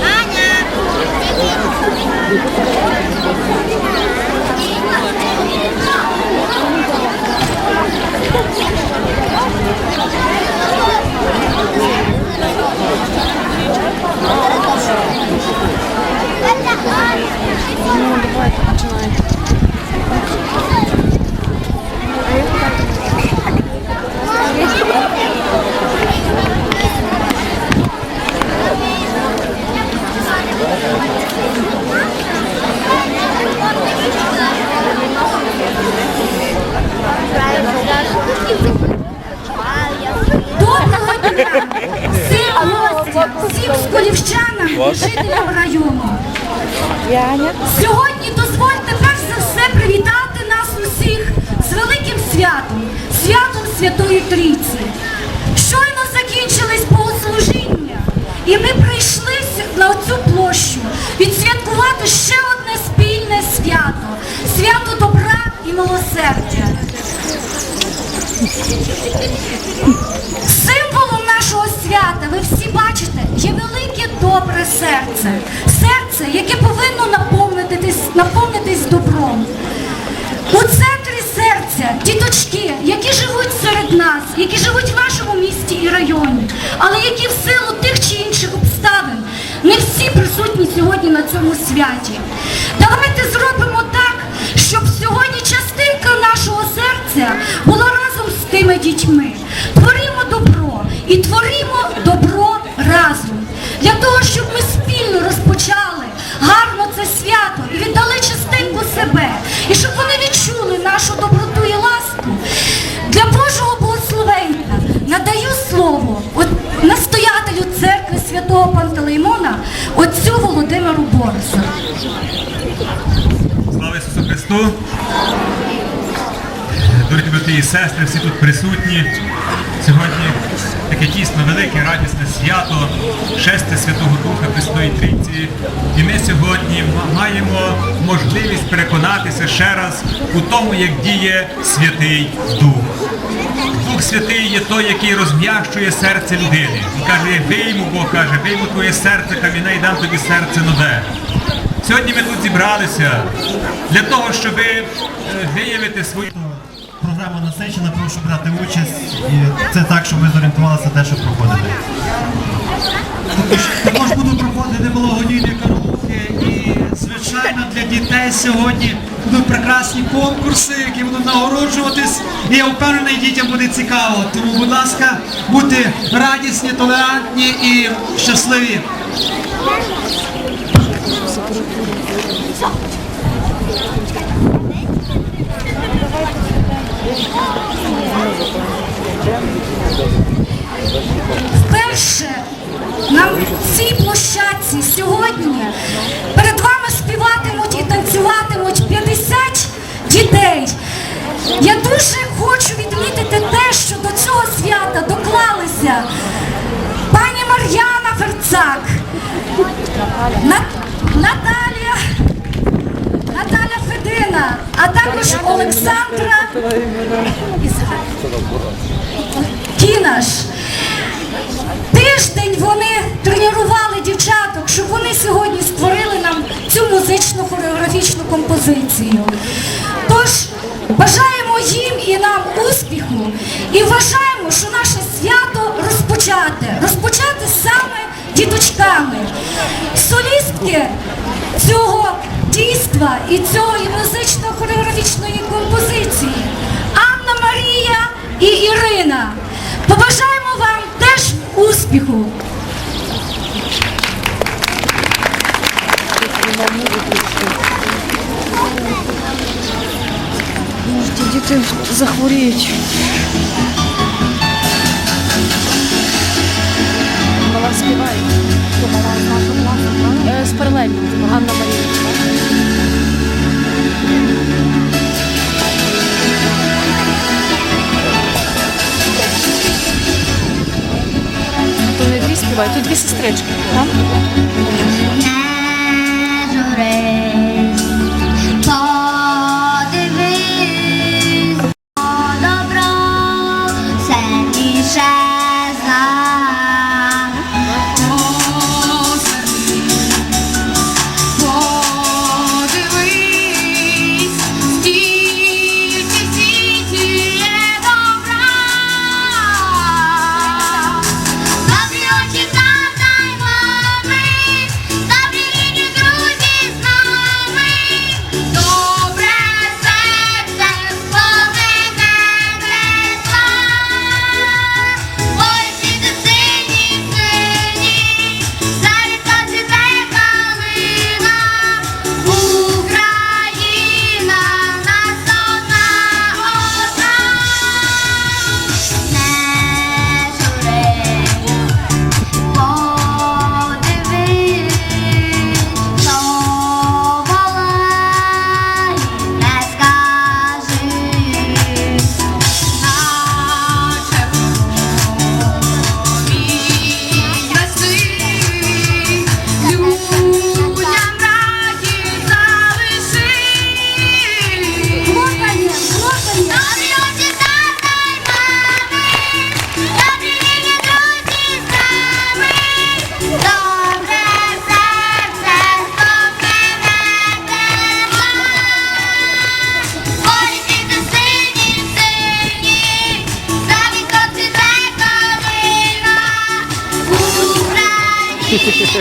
Banyak. Доброго добре серце. Серце, яке повинно наповнитись, наповнитись добром. У центрі серця діточки, які живуть серед нас, які живуть в нашому місті і районі, але які в силу тих чи інших обставин не всі присутні сьогодні на цьому святі. Давайте зробимо так, щоб сьогодні частинка нашого серця була разом з тими дітьми. Володимиру Слава Ісусу Христу! Дорогі брати і сестри, всі тут присутні. Сьогодні таке дійсно велике радісне свято, шесте Святого Духа Пресної Трійці. І ми сьогодні маємо можливість переконатися ще раз у тому, як діє Святий Дух. Дух Святий є той, який розм'ящує серце людини. І каже, вийму, Бог каже, вийму твоє серце, каміне і дам тобі серце нове. Сьогодні ми тут зібралися для того, щоб е, виявити свою. Насичена, прошу брати участь. І це так, щоб ви зорієнтувалися те, що проходите. Також, будуть проходити благодійні караоке і, звичайно, для дітей сьогодні будуть прекрасні конкурси, які будуть нагороджуватись. І я впевнений, дітям буде цікаво. Тому, будь ласка, будьте радісні, толерантні і щасливі. Вперше на цій площадці сьогодні перед вами співатимуть і танцюватимуть 50 дітей. Я дуже хочу відмітити те, що до цього свята доклалися пані Мар'яна Ферцак, Наталія, Наталя Федина, а також Олександра Кінаш. Тиждень вони тренували дівчаток, щоб вони сьогодні створили нам цю музичну хореографічну композицію. Тож бажаємо їм і нам успіху і вважаємо, що наше свято розпочати. Розпочати саме діточками. Солістки цього дійства і цієї музично-хореографічної композиції Анна Марія і Ірина. Побажаємо вам теж успіху. Діти захворіють. мала співає. Ти е, мала з нашого класу? З паралельного, Анна Марія. Тут дві сестрички.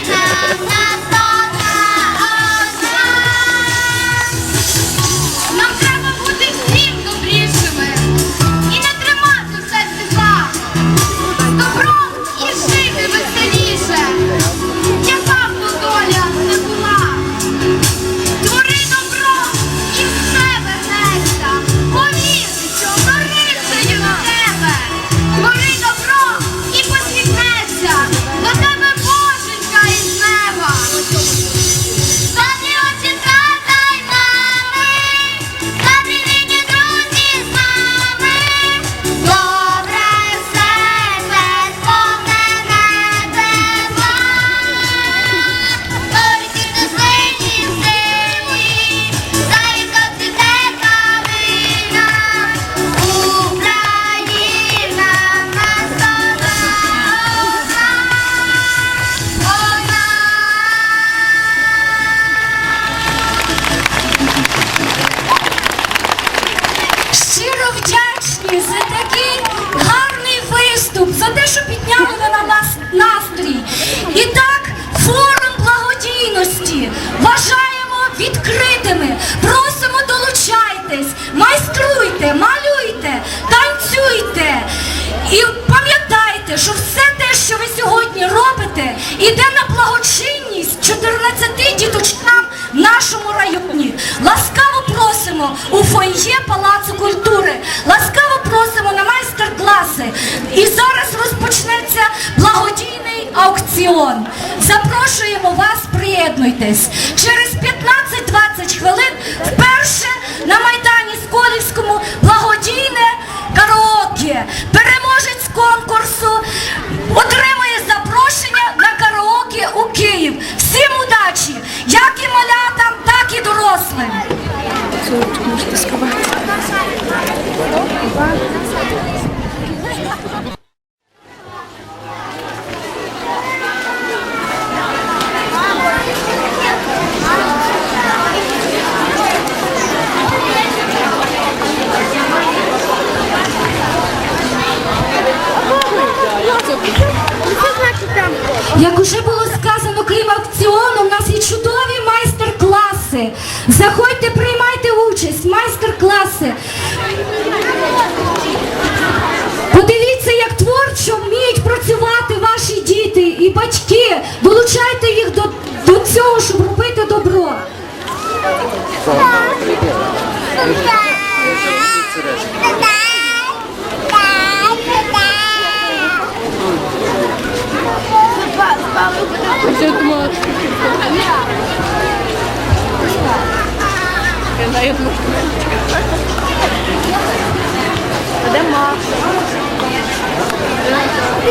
have відкритими. Просимо долучайтесь, майструйте, малюйте, танцюйте і пам'ятайте, що все те, що ви сьогодні робите, іде на благочинність 14 діточкам в нашому районі. Ласкаво просимо у фойє Палацу культури. Ласкаво просимо на майстер-класи. І зараз розпочнеться благодійний аукціон. Запрошуємо вас, приєднуйтесь. Через 15-20 хвилин вперше на Майдані Сколівському благодійне караоке. Переможець конкурсу, отримує запрошення на караоке у Київ. Всім удачі, як і малятам, так і дорослим.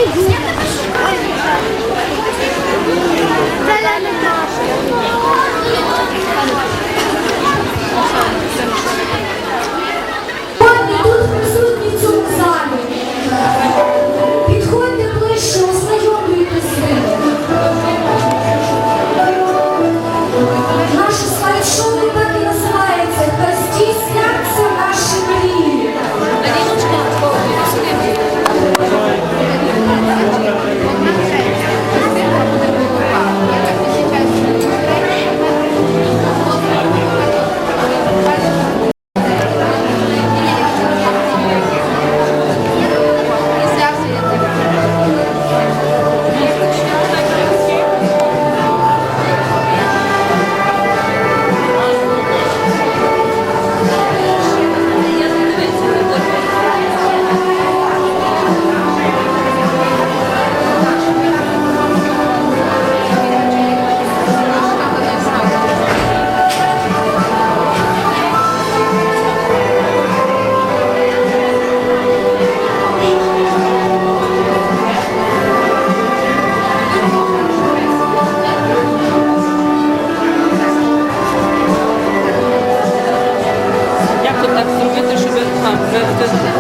Сьогодні Fifth and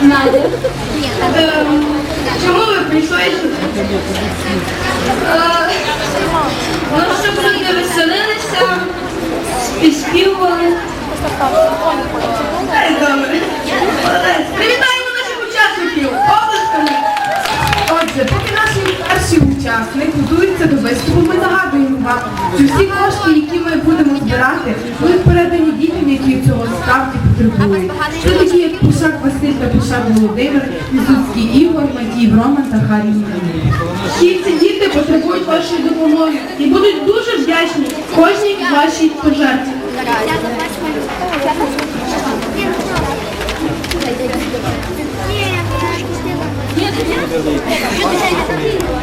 Надя. Чому ви прийшли сюди? Ну, щоб люди веселилися, співали. Привітаємо наших учасників. Обласками. Учасник готується до виступу, ми нагадуємо вам, що всі кошти, які ми будемо збирати, будуть передані дітям, які цього справді потребують. Це такі, як Пушак Василь та Пушак Володимир, Вісуцький Ігор, Матій Роман та Харій. Всі ці діти потребують вашої допомоги і будуть дуже вдячні кожній вашій пожертві. Oh,